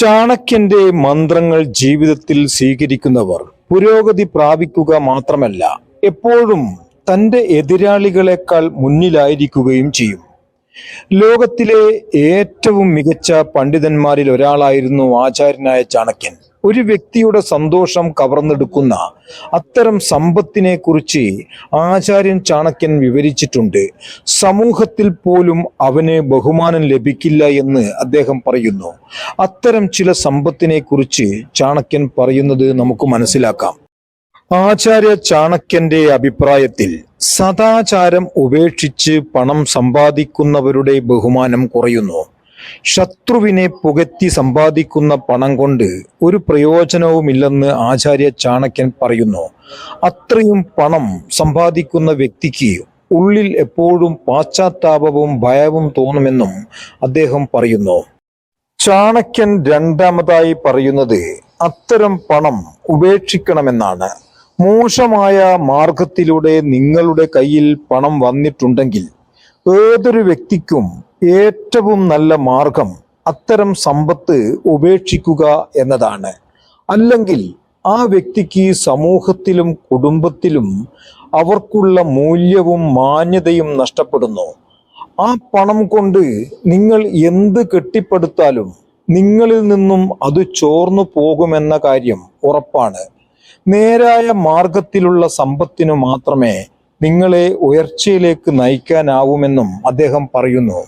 ചാണക്യന്റെ മന്ത്രങ്ങൾ ജീവിതത്തിൽ സ്വീകരിക്കുന്നവർ പുരോഗതി പ്രാപിക്കുക മാത്രമല്ല എപ്പോഴും തന്റെ എതിരാളികളെക്കാൾ മുന്നിലായിരിക്കുകയും ചെയ്യും. ലോകത്തിലെ ഏറ്റവും മികച്ച പണ്ഡിതന്മാരിൽ ഒരാളായിരുന്നു ആചാര്യനായ ചാണക്യൻ. ഒരു വ്യക്തിയുടെ സന്തോഷം കവർന്നെടുക്കുന്ന അത്തരം സമ്പത്തിനെ കുറിച്ച് ആചാര്യൻ ചാണക്യൻ വിവരിച്ചിട്ടുണ്ട്. സമൂഹത്തിൽ പോലും അവന് ബഹുമാനം ലഭിക്കില്ല എന്ന് അദ്ദേഹം പറയുന്നു. അത്തരം ചില സമ്പത്തിനെ കുറിച്ച് ചാണക്യൻ പറയുന്നത് നമുക്ക് മനസ്സിലാക്കാം. ആചാര്യ ചാണക്യന്റെ അഭിപ്രായത്തിൽ സദാചാരം ഉപേക്ഷിച്ച് പണം സമ്പാദിക്കുന്നവരുടെ ബഹുമാനം കുറയുന്നു. ശത്രുവിനെ പുകറ്റി സമ്പാദിക്കുന്ന പണം കൊണ്ട് ഒരു പ്രയോജനവുമില്ലെന്ന് ആചാര്യ ചാണക്യൻ പറയുന്നു. അത്രയും പണം സമ്പാദിക്കുന്ന വ്യക്തിക്ക് ഉള്ളിൽ എപ്പോഴും പാശ്ചാത്താപവും ഭയവും തോന്നുമെന്നും അദ്ദേഹം പറയുന്നു. ചാണക്യൻ രണ്ടാമതായി പറയുന്നത് അത്തരം പണം ഉപേക്ഷിക്കണമെന്നാണ്. മോശമായ മാർഗത്തിലൂടെ നിങ്ങളുടെ കയ്യിൽ പണം വന്നിട്ടുണ്ടെങ്കിൽ ഏതൊരു വ്യക്തിക്കും ഏറ്റവും നല്ല മാർഗം അത്തരം സമ്പത്ത് ഉപേക്ഷിക്കുക എന്നതാണ്. അല്ലെങ്കിൽ ആ വ്യക്തിക്ക് സമൂഹത്തിലും കുടുംബത്തിലും അവർക്കുള്ള മൂല്യവും മാന്യതയും നഷ്ടപ്പെടുന്നു. ആ പണം കൊണ്ട് നിങ്ങൾ എന്ത് കെട്ടിപ്പടുത്താലും നിങ്ങളിൽ നിന്നും അത് ചോർന്നു പോകുമെന്ന കാര്യം ഉറപ്പാണ്. നേരായ മാർഗത്തിലുള്ള സമ്പത്തിനു മാത്രമേ നിങ്ങളെ ഉയർച്ചയിലേക്ക് നയിക്കാനാവുമെന്നും അദ്ദേഹം പറയുന്നു.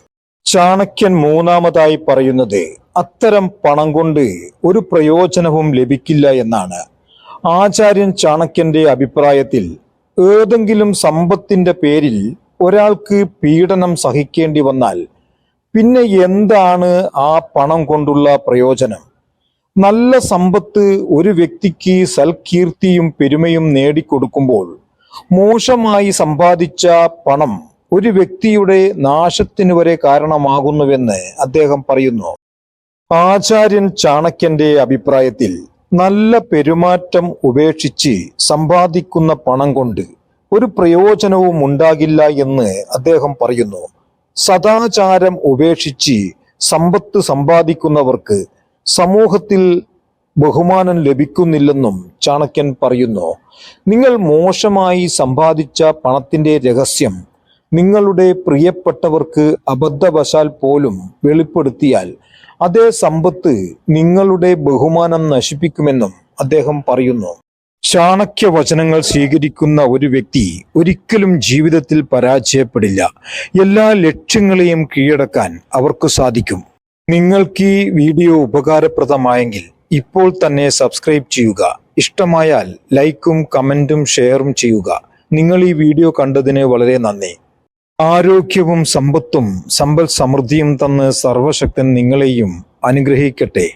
ചാണക്യൻ മൂന്നാമതായി പറയുന്നത് അത്തരം പണം കൊണ്ട് ഒരു പ്രയോജനവും ലഭിക്കില്ല എന്നാണ്. ആചാര്യൻ ചാണക്യന്റെ അഭിപ്രായത്തിൽ ഏതെങ്കിലും സമ്പത്തിന്റെ പേരിൽ ഒരാൾക്ക് പീഡനം സഹിക്കേണ്ടി വന്നാൽ പിന്നെ എന്താണ് ആ പണം കൊണ്ടുള്ള പ്രയോജനം? നല്ല സമ്പത്ത് ഒരു വ്യക്തിക്ക് സൽകീർത്തിയും പെരുമയും നേടിക്കൊടുക്കുമ്പോൾ മോശമായി സമ്പാദിച്ച പണം ഒരു വ്യക്തിയുടെ നാശത്തിന് വരെ കാരണമാകുന്നുവെന്ന് അദ്ദേഹം പറയുന്നു. ആചാര്യൻ ചാണക്യന്റെ അഭിപ്രായത്തിൽ നല്ല പെരുമാറ്റം ഉപേക്ഷിച്ച് സമ്പാദിക്കുന്ന പണം കൊണ്ട് ഒരു പ്രയോജനവും ഉണ്ടാകില്ല എന്ന് അദ്ദേഹം പറയുന്നു. സദാചാരം ഉപേക്ഷിച്ച് സമ്പത്ത് സമ്പാദിക്കുന്നവർക്ക് സമൂഹത്തിൽ ബഹുമാനം ലഭിക്കുന്നില്ലെന്നും ചാണക്യൻ പറയുന്നു. നിങ്ങൾ മോശമായി സമ്പാദിച്ച പണത്തിന്റെ രഹസ്യം നിങ്ങളുടെ പ്രിയപ്പെട്ടവർക്ക് അബദ്ധവശാൽ പോലും വെളിപ്പെടുത്തിയാൽ അതേ സമ്പത്ത് നിങ്ങളുടെ ബഹുമാനം നശിപ്പിക്കുമെന്നും അദ്ദേഹം പറയുന്നു. ചാണക്യ വചനങ്ങൾ സ്വീകരിക്കുന്ന ഒരു വ്യക്തി ഒരിക്കലും ജീവിതത്തിൽ പരാജയപ്പെടില്ല. എല്ലാ ലക്ഷ്യങ്ങളെയും കീഴടക്കാൻ അവർക്ക് സാധിക്കും. നിങ്ങൾക്ക് ഈ വീഡിയോ ഉപകാരപ്രദമായെങ്കിൽ ഇപ്പോൾ തന്നെ സബ്സ്ക്രൈബ് ചെയ്യുക. ഇഷ്ടമായാൽ ലൈക്കും കമന്റും ഷെയറും ചെയ്യുക. നിങ്ങൾ ഈ വീഡിയോ കണ്ടതിന് വളരെ നന്ദി. ആരോഗ്യവും സമ്പത്തും സമ്പൽ സമൃദ്ധിയും തന്ന് സർവശക്തൻ നിങ്ങളെയും അനുഗ്രഹിക്കട്ടെ.